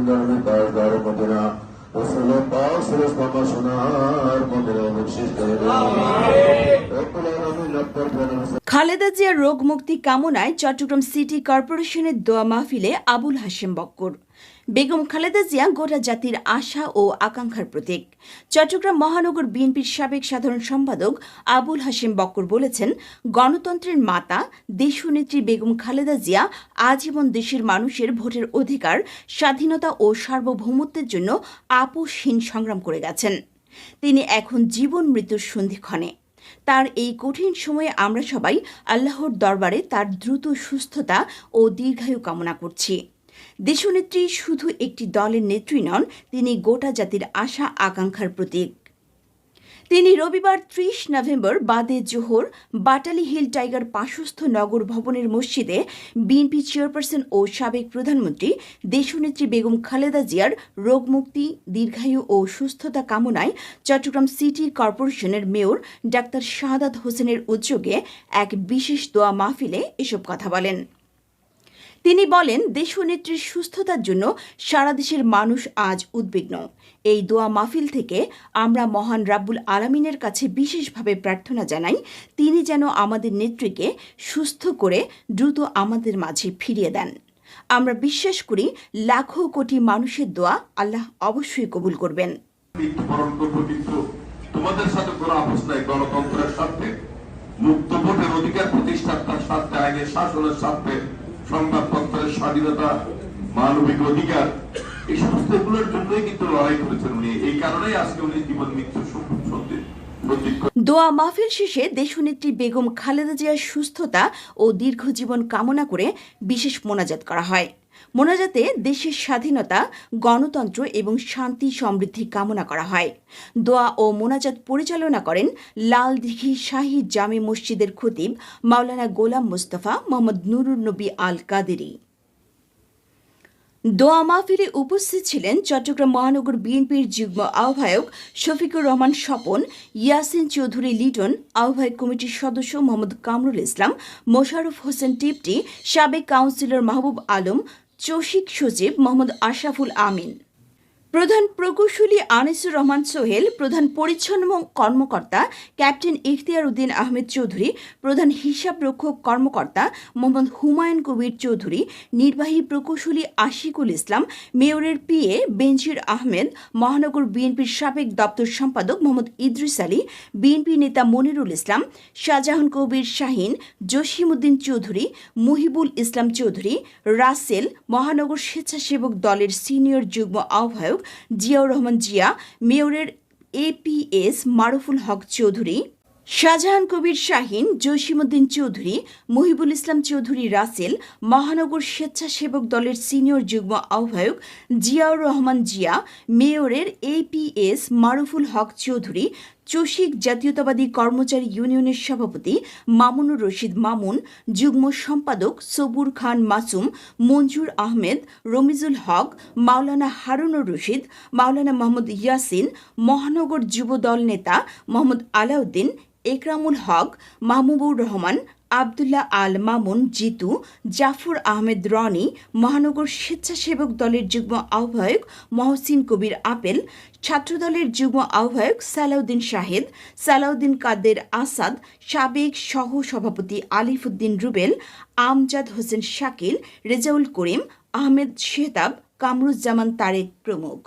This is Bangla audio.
সুন্দর তাজদার মদিনা। রসুল পাক সুরস্তামা সোনার মদিনা বকশিস করে খালেদা জিয়ার রোগ মুক্তি কামনায় চট্টগ্রাম সিটি কর্পোরেশনের দোয়া মাহফিলে আবুল হাশেম বক্কর। বেগম খালেদা জিয়া গোটা জাতির আশা ও আকাঙ্ক্ষার প্রতীক। চট্টগ্রাম মহানগর বিএনপির সাবেক সাধারণ সম্পাদক আবুল হাশেম বক্কর বলেছেন, গণতন্ত্রের মাতা, দেশনেত্রী বেগম খালেদা জিয়া আজীবন দেশের মানুষের ভোটের অধিকার, স্বাধীনতা ও সার্বভৌমত্বের জন্য আপোষহীন সংগ্রাম করে গেছেন। তিনি এখন জীবন মৃত্যুর সন্ধিক্ষণে তার এই কঠিন সময়ে আমরা সবাই আল্লাহর দরবারে তার দ্রুত সুস্থতা ও দীর্ঘায়ু কামনা করছি। দেশনেত্রী শুধু একটি দলের নেত্রী নন, তিনি গোটা জাতির আশা, আকাঙ্ক্ষার প্রতীক। তিনি রবিবার ত্রিশ নভেম্বর বাদে জোহর বাটালি হিল টাইগার পার্শ্বস্থ নগর ভবনের মসজিদে বিএনপি চেয়ারপারসন ও সাবেক প্রধানমন্ত্রী দেশনেত্রী বেগম খালেদা জিয়ার রোগমুক্তি, দীর্ঘায়ু ও সুস্থতা কামনায় চট্টগ্রাম সিটি কর্পোরেশনের মেয়র ডাক্তার শাহাদাত হোসেনের উদ্যোগে এক বিশেষ দোয়া মাহফিলে এসব কথা বলেন। তিনি বলেন দেশনেত্রীর সুস্থতার জন্য সারা দেশের মানুষ আজ উদ্বিগ্ন। এই দোয়া মাহফিল থেকে আমরা মহান রাব্বুল আলামিনের কাছে বিশেষভাবে প্রার্থনা জানাই, তিনি যেন আমাদের নেত্রীকে সুস্থ করে দ্রুত আমাদের মাঝে ফিরিয়ে দেন। আমরা বিশ্বাস করি, লাখো কোটি মানুষের দোয়া আল্লাহ অবশ্যই কবুল করবেন। তোমাদের সাথে আপোষ নাই, গণতন্ত্রের স্বার্থে। মুক্ত ভোটের অধিকার স্বার্থে শাসনের স্বার্থে সংবাদপত্রের স্বাধীনতা, মানবিক অধিকার, এই সমস্ত এগুলোর জন্যই কিন্তু লড়াই করেছেন উনি। এই কারণেই আজকে উনি জীবন মৃত্যু সত্যি দোয়া মাহফিল শেষে দেশনেত্রী বেগম খালেদা জিয়ার সুস্থতা ও দীর্ঘজীবন কামনা করে বিশেষ মোনাজাত করা হয়। মোনাজাতে দেশের স্বাধীনতা, গণতন্ত্র এবং শান্তি সমৃদ্ধি কামনা করা হয়। দোয়া ও মোনাজাত পরিচালনা করেন লালদিঘি শাহী জামে মসজিদের খতিব মাওলানা গোলাম মুস্তফা মোহাম্মদ নুরুর নবী আল কাদেরি দোয়া মাহফিলে উপস্থিত ছিলেন চট্টগ্রাম মহানগর বিএনপির যুগ্ম আহ্বায়ক শফিকুর রহমান স্বপন, ইয়াসিন চৌধুরী লিটন, আহ্বায়ক কমিটির সদস্য মোহাম্মদ কামরুল ইসলাম, মোশাররফ হোসেন টিপটি, সাবেক কাউন্সিলর মাহবুব আলম চৌশিক সচিব মোহাম্মদ আশরাফুল আমিন। প্রধান প্রকৌশলী আনিসুর রহমান সোহেল, প্রধান পরিচ্ছন্ন কর্মকর্তা ক্যাপ্টেন ইখতিয়ার উদ্দিন আহমেদ চৌধুরী, প্রধান হিসাব রক্ষক কর্মকর্তা মোহাম্মদ হুমায়ুন কবির চৌধুরী, নির্বাহী প্রকৌশলী আশিকুল ইসলাম, মেয়রের পিএ বেনজির আহমেদ, মহানগর বিএনপির সাবেক দপ্তর সম্পাদক মোহাম্মদ ইদ্রিস আলী, বিএনপি নেতা মনিরুল ইসলাম, শাহজাহান কবির শাহিন, জসিমউদ্দিন চৌধুরী, মুহিবুল ইসলাম চৌধুরী, রাসেল, মহানগর স্বেচ্ছাসেবক দলের সিনিয়র যুগ্ম আহ্বায়ক জিয়াউর রহমান জিয়া, মেয়রের এপিএস মারুফুল হক চৌধুরী, শাহজাহান কবির শাহিন, জসিমউদ্দিন চৌধুরী, মহিবুল ইসলাম চৌধুরী রাসেল, মহানগর স্বেচ্ছাসেবক দলের সিনিয়র যুগ্ম আহ্বায়ক জিয়াউর রহমান জিয়া, মেয়রের এপিএস মারুফুল হক চৌধুরী চসিক জাতীয়তাবাদী কর্মচারী ইউনিয়নের সভাপতি মামুনুর রশিদ মামুন, যুগ্ম সম্পাদক সবুর খান মাসুম, মঞ্জুর আহমেদ, রমিজুল হক, মাওলানা হারুনুর রশিদ, মাওলানা মোহাম্মদ ইয়াসিন, মহানগর যুব দল নেতা মোহাম্মদ আলাউদ্দিন, একরামুল হক মাহমুবুর রহমান আবদুল্লাহ আল মামুন, জিতু, জাফর আহমেদ রনি, মহানগর স্বেচ্ছাসেবক দলের যুগ্ম আহ্বায়ক মহসিন কবির আপেল, ছাত্রদলের যুগ্ম আহ্বায়ক সালাউদ্দিন শাহেদ, সালাউদ্দিন কাদের আসাদ, সাবেক সহ সভাপতি আলিফুদ্দিন রুবেল, আমজাদ হোসেন শাকিল, রেজাউল করিম, আহমেদ শেহতাব, কামরুজ্জামান তারেক প্রমুখ।